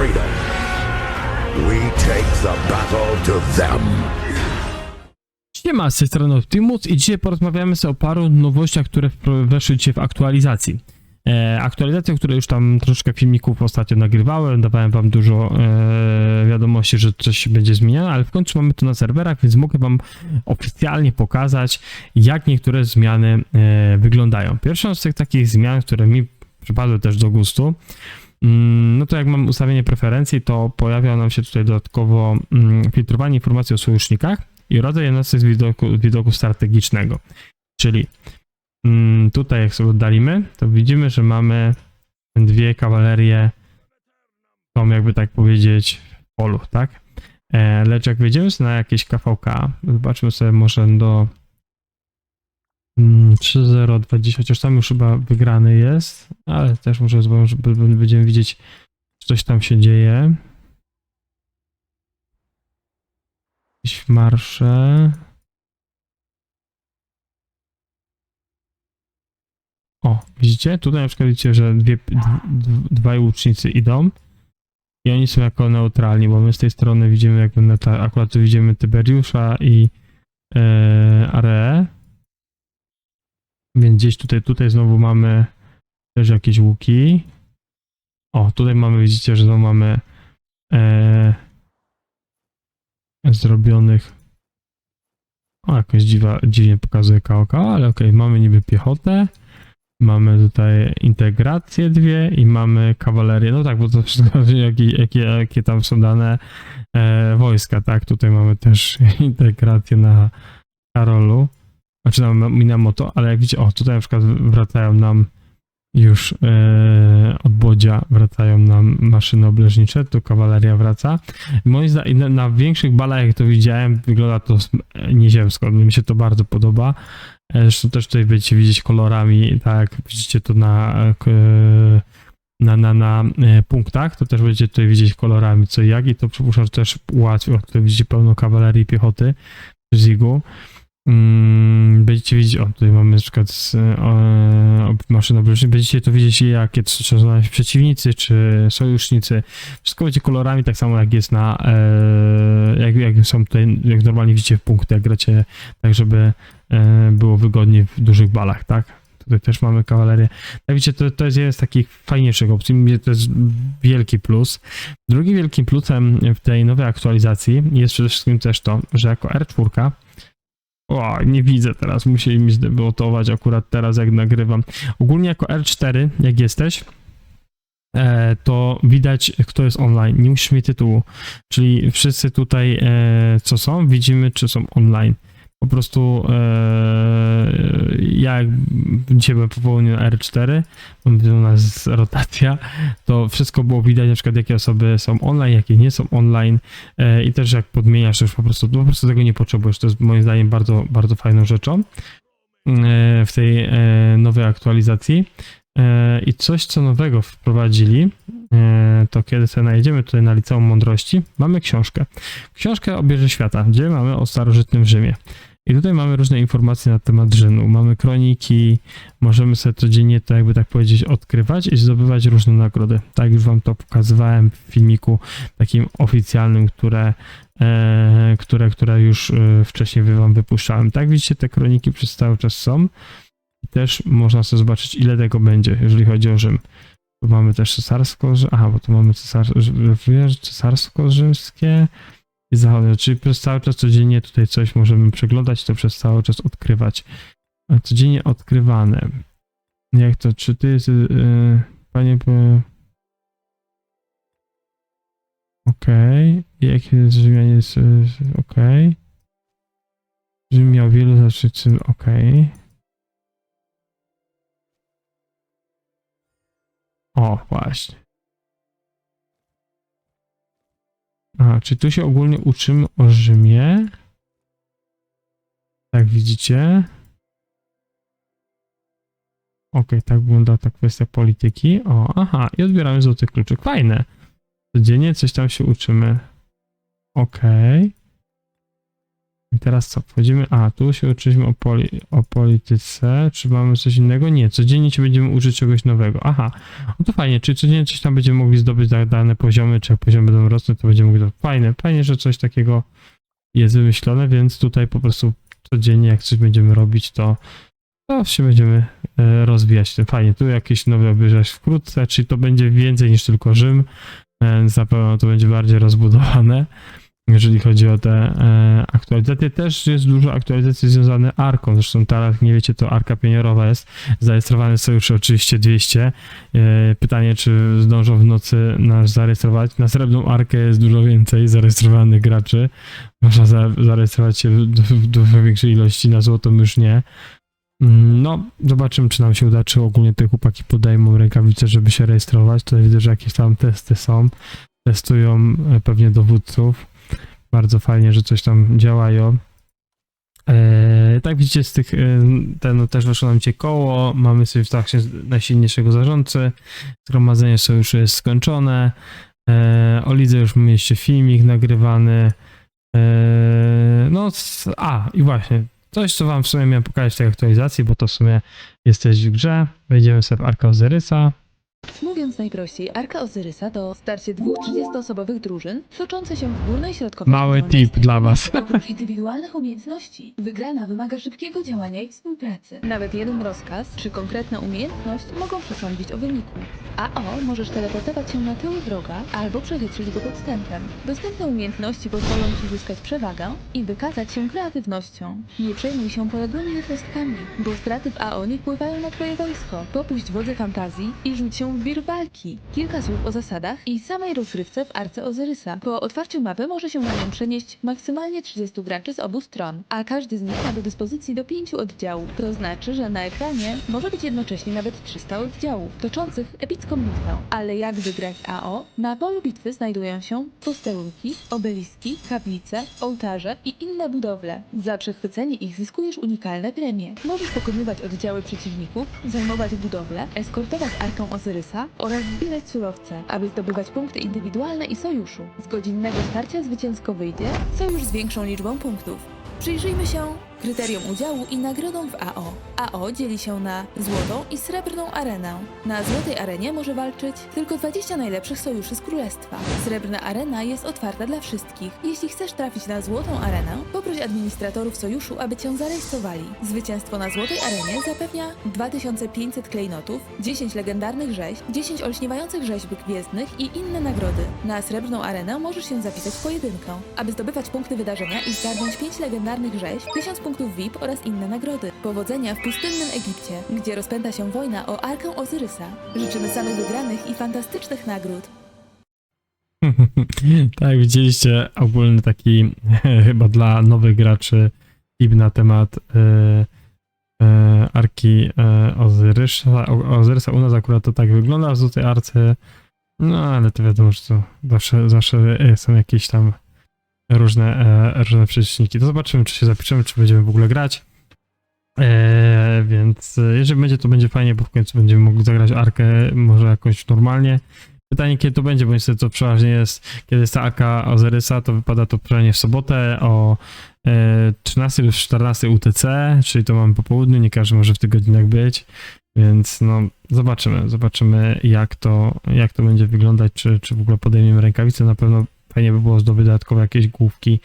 freedom. We take the battle to them. Siema, z tej strony Optimus i dzisiaj porozmawiamy sobie o paru nowościach, które weszły dzisiaj w aktualizacji. E, aktualizacje, które już tam troszkę filmików ostatnio nagrywałem, dawałem wam dużo e, wiadomości, że coś będzie zmieniane, ale w końcu mamy to na serwerach, więc mogę wam oficjalnie pokazać, jak niektóre zmiany e, wyglądają. Pierwszą z tych takich zmian, które mi przypadły też do gustu, No to jak mam ustawienie preferencji, to pojawia nam się tutaj dodatkowo mm, filtrowanie informacji o sojusznikach i rodzaj jednostek z widoku, widoku strategicznego. Czyli mm, tutaj jak sobie oddalimy, to widzimy, że mamy dwie kawalerie, są jakby tak powiedzieć w polu, tak? E, lecz jak wejdziemy na jakieś KVK, zobaczmy sobie może do mm, 3.0.20, chociaż tam już chyba wygrany jest, ale też b- b- będziemy widzieć, czy coś tam się dzieje. Jakieś marsze. O, widzicie? Tutaj na przykład widzicie, że dwie, dwaj łucznicy idą i oni są jako neutralni, bo my z tej strony widzimy jakby akurat tu widzimy Tyberiusza i e, Areę. Więc gdzieś tutaj, tutaj znowu mamy też jakieś łuki. O, tutaj mamy, widzicie, że znowu mamy e, zrobionych. O, jakoś dziwa, dziwnie pokazuje KOK, ale okej, mamy niby piechotę. Mamy tutaj integrację dwie i mamy kawalerię. No tak, bo to wszystko, jakie, jakie, jakie tam są dane e, wojska, tak? Tutaj mamy też integrację na Karolu, znaczy na Minamoto, ale jak widzicie, o, tutaj na przykład wracają nam już e, od Bodzia wracają nam maszyny obleżnicze, tu kawaleria wraca. Moim zdaniem na, na większych balach, jak to widziałem, wygląda to nieziemsko. Mi się to bardzo podoba. E, Zresztą też tutaj będziecie widzieć kolorami, tak widzicie to na, na, na, na e, punktach, to też będziecie tutaj widzieć kolorami co i jak i to przypuszczam, że też ułatwi. O, tutaj widzicie pełno kawalerii piechoty w Zigu. Mm, będziecie widzieć, o tutaj mamy na przykład e, o, maszyn obleżnych, będziecie to widzieć jakie to są przeciwnicy czy sojusznicy. Wszystko będzie kolorami, tak samo jak jest na, e, jak, jak są tutaj, jak normalnie widzicie w punkty, jak gracie, tak żeby e, było wygodnie w dużych balach, tak? Tutaj też mamy kawalerię. Jak widzicie, to, to jest jeden z takich fajniejszych opcji. To jest wielki plus. Drugim wielkim plusem w tej nowej aktualizacji jest przede wszystkim też to, że jako R4 o, nie widzę teraz, musieli mi zdeblotować akurat teraz, jak nagrywam. Ogólnie jako R4, jak jesteś, e, to widać, kto jest online. Nie musisz mieć tytułu. Czyli wszyscy tutaj, e, co są, widzimy, czy są online. Po prostu e, ja jak dzisiaj byłem powołany na R4, u nas rotacja, to wszystko było widać, na przykład jakie osoby są online, jakie nie są online e, i też jak podmieniasz, to już po prostu, po prostu tego nie potrzebujesz. To jest moim zdaniem bardzo, bardzo fajną rzeczą e, w tej nowej aktualizacji. I coś, co nowego wprowadzili, to kiedy sobie najedziemy tutaj na Liceum Mądrości, mamy książkę. Książkę o bierze świata, gdzie mamy o starożytnym Rzymie. I tutaj mamy różne informacje na temat Rzymu. Mamy kroniki, możemy sobie codziennie to jakby tak powiedzieć odkrywać i zdobywać różne nagrody. Tak już wam to pokazywałem w filmiku takim oficjalnym, które, e, które, które już e, wcześniej wam wypuszczałem. Tak widzicie, te kroniki przez cały czas są. I też można sobie zobaczyć, ile tego będzie, jeżeli chodzi o Rzym. Tu mamy też cesarsko, aha, bo tu mamy cesar, cesarsko-rzymskie i czyli przez cały czas codziennie tutaj coś możemy przeglądać, to przez cały czas odkrywać. A Codziennie odkrywane. Jak to, czy ty, yy, panie, p- okej, jakie jest Rzymianie, jest, yy, okej. Rzym miał wielu zaczycy, okej. O, właśnie. Aha, czy tu się ogólnie uczymy o Rzymie? Tak widzicie. Okej, tak wygląda ta kwestia polityki. O, aha, i odbieramy złoty kluczyk. Fajne. Codziennie coś tam się uczymy. Okej. I teraz co? Wchodzimy. A, tu się uczyliśmy o, poli, o polityce. Czy mamy coś innego? Nie. Codziennie się będziemy uczyć czegoś nowego. Aha. No to fajnie. Czy codziennie coś tam będziemy mogli zdobyć za dane poziomy, czy jak poziomy będą rosnąć, to będziemy mogli. Fajne. Fajnie, że coś takiego jest wymyślone, więc tutaj po prostu codziennie, jak coś będziemy robić, to, to się będziemy e, rozwijać. Fajnie. Tu jakieś nowe obejrzeć wkrótce, czyli to będzie więcej niż tylko Rzym. Więc na pewno to będzie bardziej rozbudowane jeżeli chodzi o te e, aktualizacje. Też jest dużo aktualizacji związanych Arką. Zresztą teraz, nie wiecie, to Arka Pioniorowa jest. Zarejestrowany sojusz oczywiście 200. E, pytanie, czy zdążą w nocy nas zarejestrować. Na Srebrną Arkę jest dużo więcej zarejestrowanych graczy. Można za, zarejestrować się w, w dużo większej ilości, na złotą już nie. Mm, No, zobaczymy, czy nam się uda, czy ogólnie te chłopaki podejmą rękawice, żeby się rejestrować. Tutaj widzę, że jakieś tam testy są. Testują e, pewnie dowódców. Bardzo fajnie, że coś tam działają. Eee, tak widzicie, z tych, e, ten, no, też weszło nam dzisiaj koło. Mamy sobie w trakcie najsilniejszego zarządcy. Zgromadzenie sojuszu jest skończone. Eee, o lidze już mieliście filmik nagrywany. Eee, no, a i właśnie, coś co wam w sumie miałem pokazać w tej aktualizacji, bo to w sumie jesteś w grze. Wejdziemy sobie w Arka Ozyrysa. Mówiąc najprościej, Arka Ozyrysa to starcie dwóch 30-osobowych drużyn toczące się w górnej środkowej Mały tip dla was. Oprócz indywidualnych umiejętności, wygrana wymaga szybkiego działania i współpracy. Nawet jeden rozkaz czy konkretna umiejętność mogą przesądzić o wyniku. A o, możesz teleportować się na tył wroga albo przechytrzyć go podstępem. Dostępne umiejętności pozwolą ci zyskać przewagę i wykazać się kreatywnością. Nie przejmuj się poległymi jednostkami, bo straty w AO nie wpływają na twoje wojsko. Popuść wodze fantazji i rzuć się wir walki. Kilka słów o zasadach i samej rozgrywce w Arce Ozyrysa. Po otwarciu mapy może się na nią przenieść maksymalnie 30 graczy z obu stron, a każdy z nich ma do dyspozycji do 5 oddziałów. To znaczy, że na ekranie może być jednocześnie nawet 300 oddziałów, toczących epicką bitwę. Ale jak wygrać AO? Na polu bitwy znajdują się posterunki, obeliski, kaplice, ołtarze i inne budowle. Za przechwycenie ich zyskujesz unikalne premie. Możesz pokonywać oddziały przeciwników, zajmować budowle, eskortować Arką Ozyrysa oraz zbierać surowce, aby zdobywać punkty indywidualne i sojuszu. Z godzinnego starcia zwycięsko wyjdzie sojusz z większą liczbą punktów. Przyjrzyjmy się kryterium udziału i nagrodą w AO. AO dzieli się na złotą i srebrną arenę. Na złotej arenie może walczyć tylko 20 najlepszych sojuszy z królestwa. Srebrna arena jest otwarta dla wszystkich. Jeśli chcesz trafić na złotą arenę, poproś administratorów sojuszu, aby cię zarejestrowali. Zwycięstwo na złotej arenie zapewnia 2500 klejnotów, 10 legendarnych rzeźb, 10 olśniewających rzeźb gwiezdnych i inne nagrody. Na srebrną arenę możesz się zapisać w pojedynkę, aby zdobywać punkty wydarzenia i zgarnąć 5 legendarnych rzeźb, 1000 punktów VIP oraz inne nagrody. Powodzenia w pustynnym Egipcie, gdzie rozpęta się wojna o Arkę Ozyrysa. Życzymy samych wygranych i fantastycznych nagród. tak, widzieliście ogólny taki chyba dla nowych graczy tip na temat e, e, Arki e, Ozyrysa. O- Ozyrysa u nas akurat to tak wygląda w Złotej Arce. No, ale to wiadomo, że to zawsze, zawsze są jakieś tam różne, e, różne przeciwniki. To zobaczymy, czy się zapiszemy, czy będziemy w ogóle grać. E, więc e, jeżeli będzie, to będzie fajnie, bo w końcu będziemy mogli zagrać Arkę może jakoś normalnie. Pytanie, kiedy to będzie, bo niestety to przeważnie jest, kiedy jest ta Arka Ozyrysa, to wypada to przeważnie w sobotę o e, 13 lub 14 UTC, czyli to mamy po południu, nie każdy może w tych godzinach być, więc no zobaczymy, zobaczymy jak to, jak to będzie wyglądać, czy, czy w ogóle podejmiemy rękawice, na pewno fajnie by było zdobyć dodatkowe jakieś główki,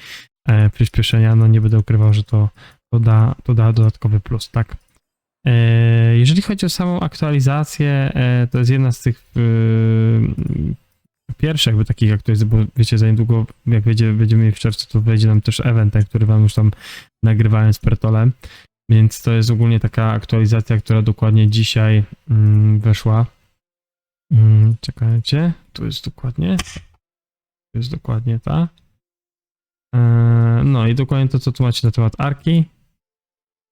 e, przyspieszenia, no nie będę ukrywał, że to, to, da, to da dodatkowy plus, tak? E, Jeżeli chodzi o samą aktualizację, e, to jest jedna z tych e, pierwszych jakby takich aktualizacji, bo wiecie, za niedługo jak będzie, będziemy mieli w czerwcu, to wejdzie nam też event, ten, który wam już tam nagrywałem z Pretolem, więc to jest ogólnie taka aktualizacja, która dokładnie dzisiaj mm, weszła. Mm, Czekajcie, tu jest dokładnie, tu jest dokładnie ta. E, No i dokładnie to, co tu macie na temat Arki.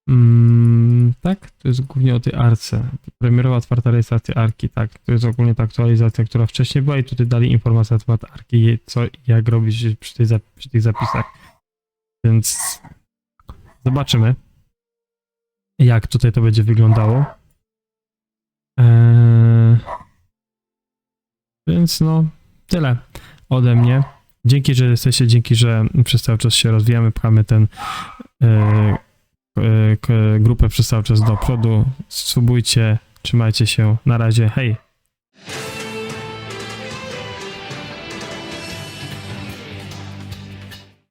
Mm, tak, to jest głównie o tej arce. Premierowa otwarta rejestracja arki, tak. To jest ogólnie ta aktualizacja, która wcześniej była i tutaj dali informację na temat arki, co jak robić przy, tej, przy tych zapisach. Więc zobaczymy, jak tutaj to będzie wyglądało. Eee, więc no, tyle ode mnie. Dzięki, że jesteście, dzięki, że przez cały czas się rozwijamy, pchamy ten e, e, k- grupę przez cały czas do przodu. Subujcie, trzymajcie się. Na razie, hej!